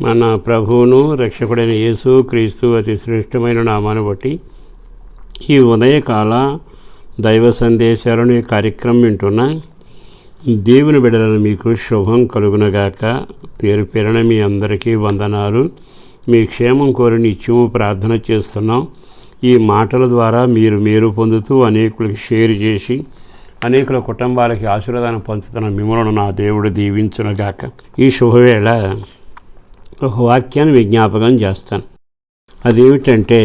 మన ప్రభువును రక్షకుడైన యేసు క్రీస్తు అతి శ్రేష్టమైన నామాన్ని బట్టి ఈ ఉదయకాల దైవ సందేశాలను ఈ కార్యక్రమం వింటున్న దేవుని బిడ్డలను మీకు శుభం కలుగునగాక. పేరు పేరున మీ అందరికీ వందనాలు. మీ క్షేమం కోరి నిత్యము ప్రార్థన చేస్తున్నాం. ఈ మాటల ద్వారా మీరు మేలు పొందుతూ అనేకులకి షేర్ చేసి అనేకుల కుటుంబాలకి ఆశీర్వాదాన్ని పంచుతున్న మిమ్మల్ని నా దేవుడు దీవించునగాక. ఈ శుభవేళ ఒక వాక్యాన్ని విజ్ఞాపకం చేస్తాను. అదేమిటంటే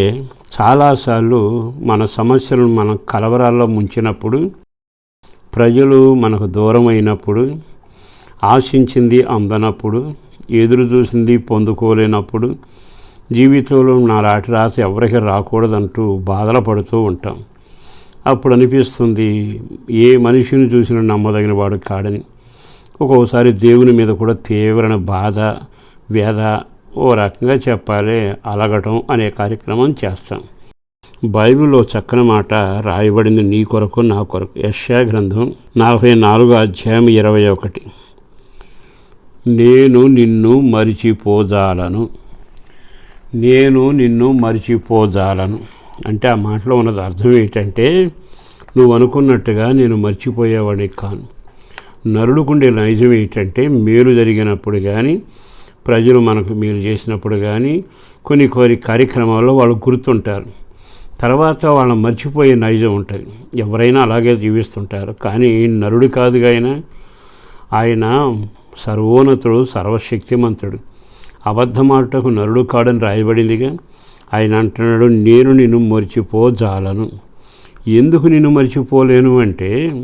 చాలాసార్లు మన సమస్యలను మనం కలవరాల్లో ముంచినప్పుడు ప్రజలు మనకు దూరం అయినప్పుడు ఆశించింది అందనప్పుడు ఎదురు చూసింది పొందుకోలేనప్పుడు జీవితంలో నా రాటి రాసి ఎవరికి రాకూడదంటూ బాధలు పడుతూ ఉంటాం. అప్పుడు అనిపిస్తుంది ఏ మనిషిని చూసినా నమ్మదగిన వాడు కాడని. ఒక్కొక్కసారి దేవుని మీద కూడా తీవ్రమైన బాధ వేద ఓ రకంగా చెప్పాలి అలగటం అనే కార్యక్రమం చేస్తాం. బైబిల్లో చక్కని మాట రాయబడింది నీ కొరకు నా కొరకు. యశ్యా గ్రంథం నలభై నాలుగు అధ్యాయం ఇరవై ఒకటి. నేను నిన్ను మరిచిపోజాలను. నేను నిన్ను మరిచిపోజాలను. అంటే ఆ మాటలో ఉన్నది అర్థం ఏంటంటే నువ్వు అనుకున్నట్టుగా నేను మర్చిపోయేవాడిని కాను. నరుడుకుండే నైజం ఏంటంటే మేలు జరిగినప్పుడు కానీ ప్రజలు మనకు మేలు చేసినప్పుడు కానీ కొన్ని కొన్ని కార్యక్రమాల్లో వాళ్ళు గుర్తుంటారు. తర్వాత వాళ్ళని మర్చిపోయే నైజం ఉంటుంది. ఎవరైనా అలాగే జీవిస్తుంటారు. కానీ నరుడు కాదుగా ఆయన ఆయన సర్వోన్నతుడు సర్వశక్తిమంతుడు. అబద్ధమాటకు నరుడు కాడని రాయబడిందిగా. ఆయన అంటున్నాడు నేను నిన్ను మర్చిపోజాలను. ఎందుకు నిన్ను మర్చిపోలేను అంటే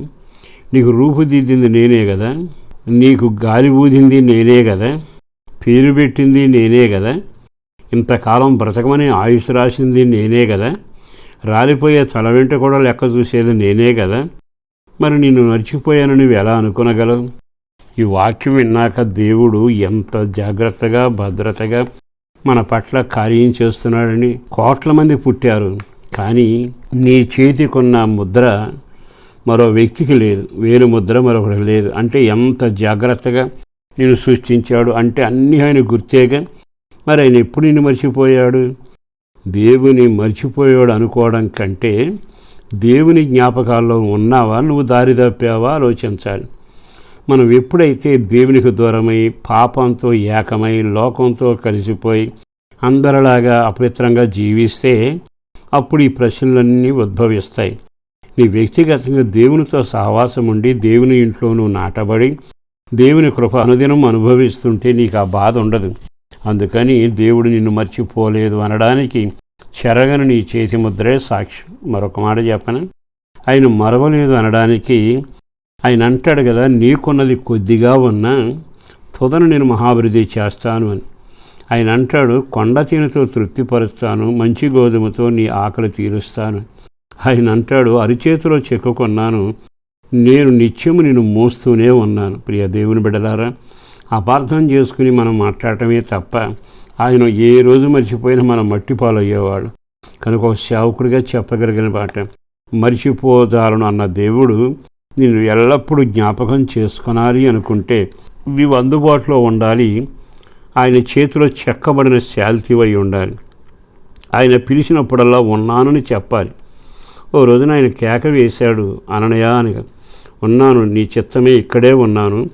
నీకు రూపుదిద్దింది నేనే కదా. నీకు గాలి ఊదింది నేనే కదా. పేరు పెట్టింది నేనే కదా. ఇంతకాలం బ్రతకమని ఆయుష్ రాసింది నేనే కదా. రాలిపోయే తల వెంట కూడా లెక్క చూసేది నేనే కదా. మరి నిన్ను మర్చిపోయాను నువ్వు ఎలా అనుకునగలవు? ఈ వాక్యం విన్నాక దేవుడు ఎంత జాగ్రత్తగా భద్రతగా మన పట్ల కార్యం చేస్తున్నాడని కోట్ల మంది పుట్టారు. కానీ నీ చేతికున్న ముద్ర మరో వ్యక్తికి లేదు. వేరు ముద్ర మరొకటి లేదు. అంటే ఎంత జాగ్రత్తగా నేను సృష్టించాడు అంటే అన్నీ ఆయన గుర్తేగా. మరి ఆయన ఎప్పుడు నిన్ను మర్చిపోయాడు? దేవుని మర్చిపోయాడు అనుకోవడం కంటే దేవుని జ్ఞాపకాల్లో ఉన్నావా? నువ్వు దారి తప్పావా? ఆలోచించాలి. మనం ఎప్పుడైతే దేవునికి దూరమై పాపంతో ఏకమై లోకంతో కలిసిపోయి అందరిలాగా అపవిత్రంగా జీవిస్తే అప్పుడు ఈ ప్రశ్నలన్నీ ఉద్భవిస్తాయి. నీ వ్యక్తిగతంగా దేవునితో సహవాసం ఉండి దేవుని ఇంట్లో నువ్వు నాటబడి దేవుని కృప అనుదినం అనుభవిస్తుంటే నీకు ఆ బాధ ఉండదు. అందుకని దేవుడు నిన్ను మర్చిపోలేదు అనడానికి చెరగని నీ చేతి ముద్రే సాక్షి. మరొక మాట చెప్పను? ఆయన మరవలేదు అనడానికి ఆయన అంటాడు కదా నీకున్నది కొద్దిగా ఉన్నా తుదను నేను మహాభివృద్ధి చేస్తాను అని. ఆయన అంటాడు కొండ తీనుతో తృప్తిపరుస్తాను మంచి గోధుమతో నీ ఆకలి తీరుస్తాను. ఆయన అంటాడు అరిచేతిలో చెక్కుకున్నాను నేను నిత్యము నేను మోస్తూనే ఉన్నాను. ప్రియ దేవుని బిడ్డలారా అపార్థం చేసుకుని మనం మాట్లాడటమే తప్ప ఆయన ఏ రోజు మర్చిపోయినా మనం మట్టి పాలయ్యేవాడు. కనుక ఒక సేవకుడిగా చెప్పగలిగిన మాట మర్చిపోదాలను అన్న దేవుడు నిన్ను ఎల్లప్పుడూ జ్ఞాపకం చేసుకొనాలి అనుకుంటే ఇవి అందుబాటులో ఉండాలి. ఆయన చేతిలో చెక్కబడిన శాల్తివై ఉండాలి. ఆయన పిలిచినప్పుడల్లా ఉన్నానని చెప్పాలి. ఓ రోజున ఆయన కేక వేశాడు అననయా అని ఉన్నాను నీ చిత్తమే ఇక్కడే ఉన్నాను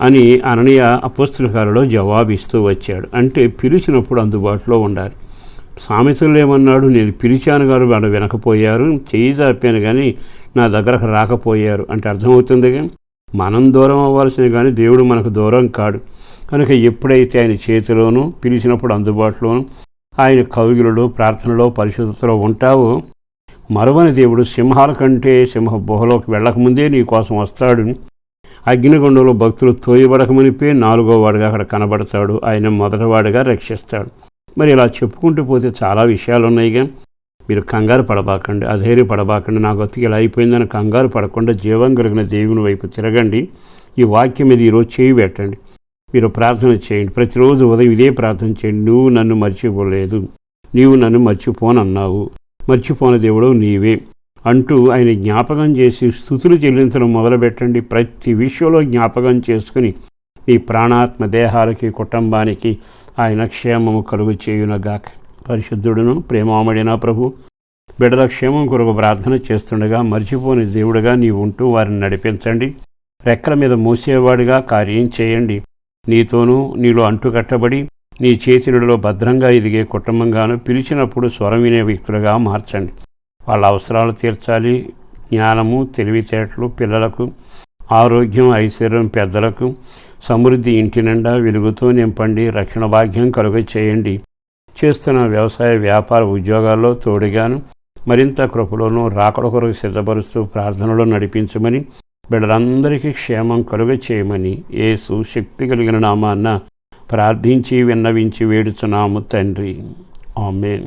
అని అననీయ అపస్తులకాలలో జవాబిస్తూ వచ్చాడు. అంటే పిలిచినప్పుడు అందుబాటులో ఉండాలి. సామెతలు ఏమన్నాడు నేను పిలిచాను గారు వాళ్ళు వినకపోయారు చేయి చాపాను కానీ నా దగ్గరకు రాకపోయారు. అంటే అర్థమవుతుందిగా? మనం దూరం అవ్వాల్సిన కానీ దేవుడు మనకు దూరం కాడు. కనుక ఎప్పుడైతే ఆయన చేతిలోనూ పిలిచినప్పుడు అందుబాటులోనూ ఆయన కవిగులలో ప్రార్థనలో పరిశుద్ధతలో ఉంటావో మరవని దేవుడు సింహాల కంటే సింహ బుహలోకి వెళ్ళకముందే నీ కోసం వస్తాడు. అగ్నిగుండంలో భక్తులు తోయబడకమునిపే నాలుగో వాడిగా అక్కడ కనబడతాడు. ఆయన మొదటివాడిగా రక్షిస్తాడు. మరి ఇలా చెప్పుకుంటూ పోతే చాలా విషయాలు ఉన్నాయిగా మీరు కంగారు పడబాకండి అధైర్య పడబాకండి. నా గతికి ఇలా అయిపోయిందని కంగారు పడకుండా జీవం కలిగిన దేవుని వైపు తిరగండి. ఈ వాక్యం మీద ఈరోజు చేయి పెట్టండి. మీరు ప్రార్థన చేయండి. ప్రతిరోజు ఉదయం ఇదే ప్రార్థన చేయండి. నువ్వు నన్ను మర్చిపోలేదు. నీవు నన్ను మర్చిపోనన్నావు. మర్చిపోన దేవుడు నీవే అంటూ ఆయన జ్ఞాపకం చేసి స్థుతులు చెల్లించడం మొదలుపెట్టండి. ప్రతి విషయంలో జ్ఞాపకం చేసుకుని నీ ప్రాణాత్మ దేహాలకి కుటుంబానికి ఆయన క్షేమము కలుగు చేయునగాక. పరిశుద్ధుడును ప్రేమామడిన ప్రభు బిడల క్షేమం కొరకు ప్రార్థన చేస్తుండగా మర్చిపోని దేవుడుగా నీవు ఉంటూ వారిని నడిపించండి. రెక్కల మీద మూసేవాడిగా కార్యం చేయండి. నీతోనూ నీలో అంటుకట్టబడి నీ చేతిలో భద్రంగా ఎదిగే కుటుంబంగాను పిలిచినప్పుడు స్వరం వినే వ్యక్తులుగా మార్చండి. వాళ్ళ అవసరాలు తీర్చాలి. జ్ఞానము తెలివితేటలు పిల్లలకు ఆరోగ్యం ఐశ్వర్యం పెద్దలకు సమృద్ధి ఇంటి నిండా వెలుగుతూ నింపండి. రక్షణ భాగ్యం కలుగ చేయండి. చేస్తున్న వ్యవసాయ వ్యాపార ఉద్యోగాల్లో తోడుగాను మరింత కృపలోనూ రాకడ కొరకు సిద్ధపరుస్తూ ప్రార్థనలో నడిపించమని బిడ్డలందరికీ క్షేమం కలుగ చేయమని యేసు శక్తి కలిగిన నామాన్న ప్రార్థించి విన్నవించి వేడుచున్నాము తండ్రి. ఆమెన్.